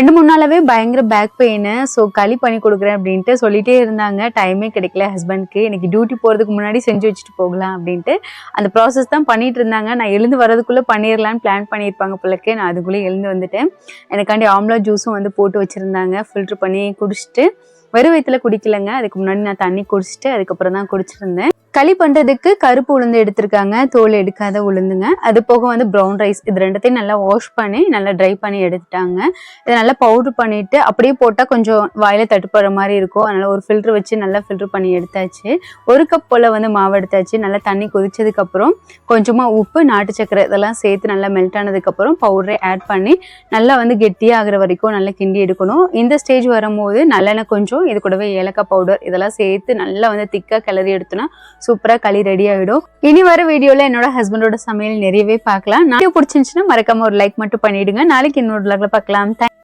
ரெண்டு மூணு நாளாவே பயங்கர பேக் பெயின் ஸோ களி பண்ணி கொடுக்குறேன் அப்படின்ட்டு சொல்லிட்டே இருந்தாங்க. டைமே கிடைக்கல ஹஸ்பண்ட்க்கு எனக்கு டியூட்டி போகிறதுக்கு முன்னாடி செஞ்சு வச்சுட்டு போகலாம் அப்படின்ட்டு. அந்த ப்ராசஸ் தான் பண்ணிட்டு இருந்தாங்க. நான் எழுந்து வரதுக்குள்ளே பண்ணிடலான்னு பிளான் பண்ணியிருப்பாங்க பிள்ளைக்கு நான் அதுக்குள்ளே எழுந்து வந்துட்டேன். எனக்காண்டி ஆம்லா ஜூஸும் வந்து போட்டு வச்சுருந்தாங்க. ஃபில்ட்ரு பண்ணி குடிச்சிட்டு வெறும் வயிற்றுல குடிக்கலைங்க. அதுக்கு முன்னாடி நான் தண்ணி குடிச்சிட்டு அதுக்கப்புறம் தான் குடிச்சிருந்தேன். களி பண்ணுறதுக்கு கருப்பு உளுந்து எடுத்திருக்காங்க. தோல் எடுக்காத உளுந்துங்க. அது போக வந்து ப்ரௌன் ரைஸ் இது ரெண்டுத்தையும் நல்லா வாஷ் பண்ணி நல்லா ட்ரை பண்ணி எடுத்துட்டாங்க. இதை நல்லா பவுட்ரு பண்ணிட்டு அப்படியே போட்டால் கொஞ்சம் வாயில தட்டுப்படுற மாதிரி இருக்கும். அதனால் ஒரு ஃபில்ட்ரு வச்சு நல்லா ஃபில்ட்ரு பண்ணி எடுத்தாச்சு. ஒரு கப் போல் வந்து மாவு எடுத்தாச்சு. நல்லா தண்ணி கொதிச்சதுக்கப்புறம் கொஞ்சமாக உப்பு நாட்டு சக்கரை இதெல்லாம் சேர்த்து நல்லா மெல்ட் ஆனதுக்கப்புறம் பவுடரை ஆட் பண்ணி நல்லா வந்து கெட்டியாகிற வரைக்கும் நல்லா கிண்டி எடுக்கணும். இந்த ஸ்டேஜ் வரும்போது நல்லெண்ணெய் கொஞ்சம் இது கூடவே ஏலக்காய் பவுடர் இதெல்லாம் சேர்த்து நல்லா வந்து திக்காக கிளறி எடுத்தோன்னா சூப்பராக களி ரெடி ஆகிடும் இனி வர வீடியோவில் என்னோட ஹஸ்பண்டோட சமையல் நிறையவே பார்க்கலாம். நான் பிடிச்சிருந்துச்சுன்னா மறக்காம ஒரு லைக் மட்டும் பண்ணிடுங்க. நாளைக்கு இன்னொரு லாக்ல பார்க்கலாம். Thank-